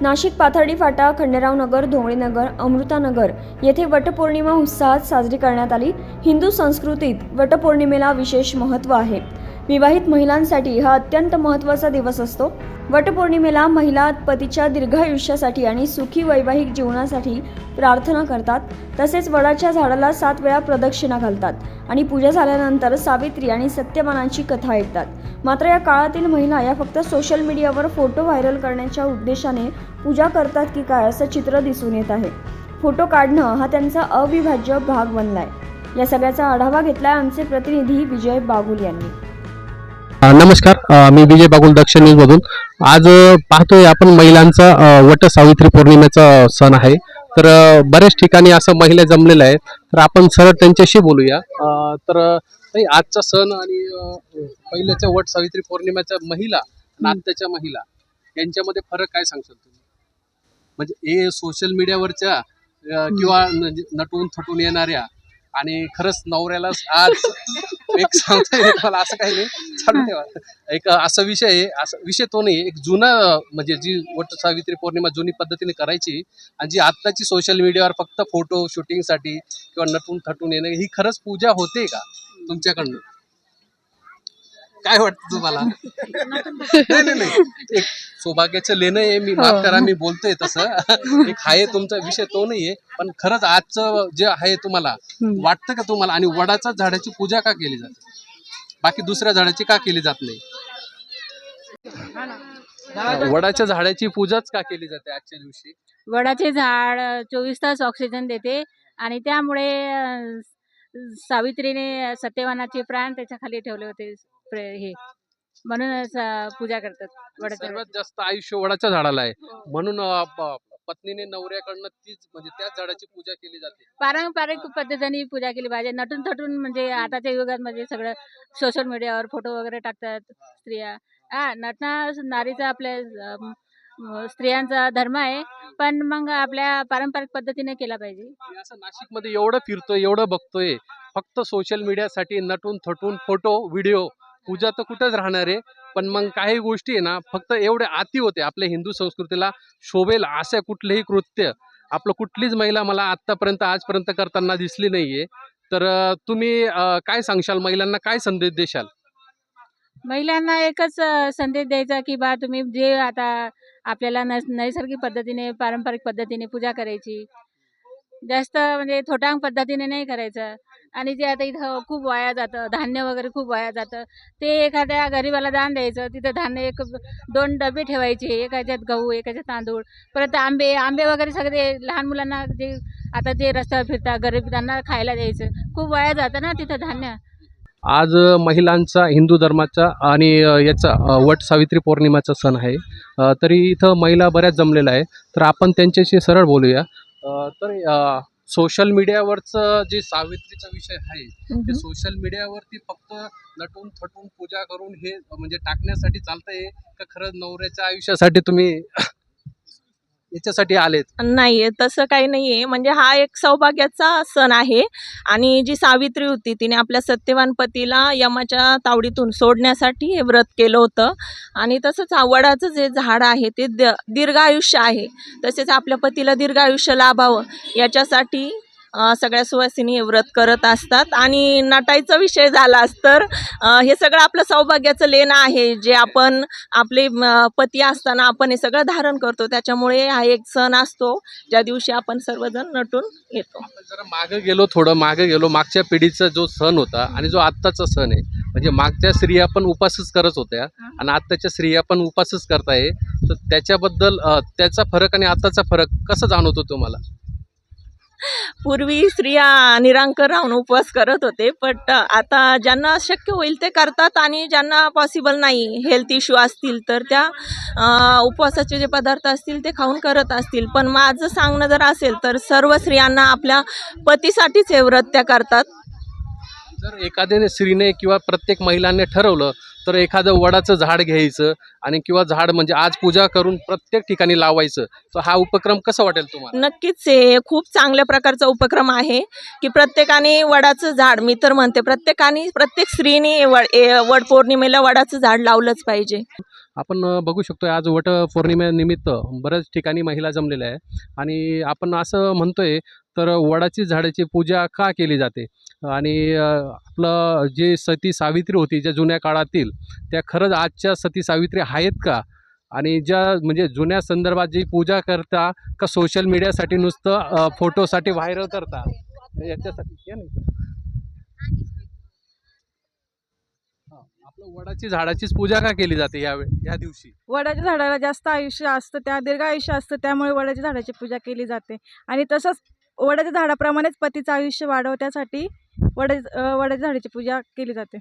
नाशिक पाथर्डी फाटा खंडेराव नगर धोंगळीनगर अमृतानगर येथे वटपौर्णिमा उत्साहात साजरी करण्यात आली. हिंदू संस्कृतीत वटपौर्णिमेला विशेष महत्त्व आहे. विवाहित महिलांसाठी हा अत्यंत महत्त्वाचा दिवस असतो. वटपौर्णिमेला महिला पतीच्या दीर्घायुष्यासाठी आणि सुखी वैवाहिक जीवनासाठी प्रार्थना करतात. तसेच वडाच्या झाडाला सात वेळा प्रदक्षिणा घालतात. आणि पूजा झाल्यानंतर सावित्री आणि सत्यमानांची कथा ऐकतात. मात्र या काळातील महिला या फक्त सोशल मीडियावर फोटो व्हायरल करण्याच्या उद्देशाने पूजा करतात की काय असं चित्र दिसून येत आहे. फोटो काढणं हा त्यांचा अविभाज्य भाग बनलाय. या सगळ्याचा आढावा घेतलाय आमचे प्रतिनिधी विजय बागुल यांनी. नमस्कार. मी विजय बागुल दक्ष न्यूज मधून आज पाहतोय आपण महिलांचा वट सावित्री पौर्णिमेचा सण आहे. तर बऱ्याच ठिकाणी असं महिला जमलेल्या आहे तर आपण सरळ त्यांच्याशी बोलूया. तर ताई, आजचा सण आणि पहिल्याच्या वट सावित्री पौर्णिमेच्या महिला आणि आत्ताच्या महिला यांच्यामध्ये फरक काय सांगशाल तुम्ही? म्हणजे हे सोशल मीडियावरच्या किंवा नटून थटून येणाऱ्या आणि खरंच नवऱ्याला आज एक सांगता येईल मला असं काही नाही. चालू ठेवा. एक असा विषय आहे असा विषय तो नाही एक जुना म्हणजे जी वट सावित्री पौर्णिमा जुनी पद्धतीने करायची आणि जी आत्ताची सोशल मीडियावर फक्त फोटो शूटिंगसाठी किंवा नटून थटून येणं ही खरंच पूजा होते का तुमच्याकडनं? काय वाटतं तुम्हाला? नाही नाही नाही. एक सौभाग्याचं लेणं आहे मी माफ करा मी बोलतोय तसं. एक आहे तुमचा विषय तो नाहीये. पण खरंच आजचं जे आहे तुम्हाला वाटतं का तुम्हाला? आणि वडाच्या झाडाची पूजा का केली जाते बाकी दुसऱ्या झाडाची का केली जात नाही? वडाच्या झाडाची पूजाच का केली जाते आजच्या दिवशी? वडाचे झाड चोवीस तास ऑक्सिजन देते. आणि त्यामुळे सावित्रीने सत्यवानाचे प्राण त्याच्याखाली ठेवले होते प्रे- हे. म्हणूनच अं, पूजा करतात वडाच्या सर्वात जास्त आयुष्य वडाच्या झाडाला आहे. म्हणून अं, प- पत्नीने नवऱ्याकडनं तीच म्हणजे त्याच झाडाची पूजा केली जाते. पारंपरिक पद्धतीने पूजा केली पाहिजे. नटून थटून म्हणजे आताच्या युगात म्हणजे सगळं सोशल मीडियावर फोटो वगैरे टाकतात स्त्रिया. हा नटना नारीचा आपल्या अं, स्त्रियांचा धर्म आहे पण मग आपल्या पारंपरिक पद्धतीने केला पाहिजे. मी असं नाशिकमध्ये एवढं फिरतोय एवढं बघतोय फक्त सोशल मीडियासाठी नटून थटून फोटो व्हिडिओ पूजा तर कुठंच राहणार आहे पण मग काही गोष्टी आहे ना फक्त एवढे आती होते आपल्या हिंदू संस्कृतीला शोभेल अशा कुठलेही कृत्य आपलं कुठलीच महिला मला आत्तापर्यंत आजपर्यंत करताना दिसली नाहीये. तर तुम्ही काय सांगशाल? महिलांना काय संदेश देशाल? महिलांना एकच संदेश द्यायचा की बा तुम्ही जे आता आपल्याला न नैसर्गिक पद्धतीने पारंपरिक पद्धतीने पूजा करायची. जास्त म्हणजे थोटांग पद्धतीने नाही करायचं. आणि जे आता इथं खूप वाया जातं धान्य वगैरे खूप वाया जातं ते एखाद्या गरीबाला दान द्यायचं. तिथं धान्य एक दोन डबे ठेवायचे एकाच्यात गहू एकाच्यात तांदूळ परत आंबे आंबे वगैरे सगळे लहान मुलांना जे आता जे रस्त्यावर फिरतात गरीब त्यांना खायला द्यायचं. खूप वाया जातं ना तिथं धान्य. आज महिलांचा हिंदू धर्माचा आणि याचा वट सावित्री पौर्णिमाचा सण आहे. तरी इथं महिला बऱ्याच जमलेल्या आहे तर आपण त्यांच्याशी सरळ बोलूया. तर सोशल मीडियावरचं जे सावित्रीचा विषय आहे ते सोशल मीडियावरती फक्त नटून थटून पूजा करून हे म्हणजे टाकण्यासाठी चालतंय का खरंच नवऱ्याच्या आयुष्यासाठी तुम्ही याच्यासाठी आलेत? नाही तसं काही नाही आहे म्हणजे हा एक सौभाग्याचा सण आहे. आणि जी सावित्री होती तिने आपल्या सत्यवान पतीला यमाच्या तावडीतून सोडण्यासाठी हे व्रत केलं होतं. आणि तसंच हा वडाचं जे झाड आहे ते द दीर्घ आयुष्य आहे. तसेच आपल्या पतीला दीर्घ आयुष्य लाभावं. याच्यासाठी सगळ्या सुवासिनी हे व्रत करत असतात आणि नटायचा विषय झालाच तर हे सगळं आपलं सौभाग्याचं लेणं आहे. जे आपण आपले पती असताना आपण हे सगळं धारण करतो त्याच्यामुळे हा एक सण असतो ज्या दिवशी आपण सर्वजण नटून येतो. जरा मागे गेलो थोडं मागे गेलो मागच्या पिढीचा जो सण होता आणि जो आत्ताचा सण आहे म्हणजे मागच्या स्त्रिया पण उपासच करत होत्या आणि आत्ताच्या स्त्रिया पण उपासच करताय. तर त्याच्याबद्दल त्याचा फरक आणि आत्ताचा फरक कसा जाणवतो तुम्हाला? पूर्वी स्त्रिया निरांकर राहून उपवास करत होते बट आता ज्यांना शक्य होईल ते करतात आणि ज्यांना पॉसिबल नाही हेल्थ इश्यू असतील तर त्या उपवासाचे जे पदार्थ असतील ते खाऊन करत असतील. पण माझं सांगणं जर असेल तर सर्व स्त्रियांना आपल्या पतीसाठीच हे व्रत त्या करतात. जर एखाद्याने स्त्रीने किंवा प्रत्येक महिलांनी ठरवलं तर एखादं वडाचं झाड घ्यायचं आणि किंवा झाड म्हणजे आज पूजा करून प्रत्येक ठिकाणी लावायचं तर हा उपक्रम कसा वाटेल तुम्हाला? नक्कीच हे खूप चांगल्या प्रकारचा उपक्रम आहे की प्रत्येकाने वडाचं झाड मी तर म्हणते प्रत्येकाने प्रत्येक स्त्रीने वड ए- वड पौर्णिमेला वडाचं झाड लावलंच पाहिजे. आपण बघू शकतो आज वट पौर्णिमेनिमित्त बऱ्याच ठिकाणी महिला जमलेल्या आहे आणि आपण असं म्हणतोय तर वडाची झाडाची पूजा का केली जाते? आणि आपलं जे सती सावित्री होती ज्या जुन्या काळातील त्या खरंच आजच्या सती सावित्री आहेत का? आणि ज्या म्हणजे जुन्या संदर्भात जी पूजा करता का सोशल मीडियासाठी नुसतं फोटोसाठी व्हायरल करता? याच्यासाठी हे नाही हा, आपलं वडाची झाडाचीच पूजा का केली जाते यावेळी या दिवशी? वडाच्या झाडाला जास्त आयुष्य असतं त्या दीर्घ आयुष्य असतं त्यामुळे वडाच्या झाडाची पूजा केली जाते. आणि तसंच वडाच्या झाडाप्रमाणेच पतीचं आयुष्य वाढवण्यासाठी वडा वडाच्या झाडाची पूजा केली जाते.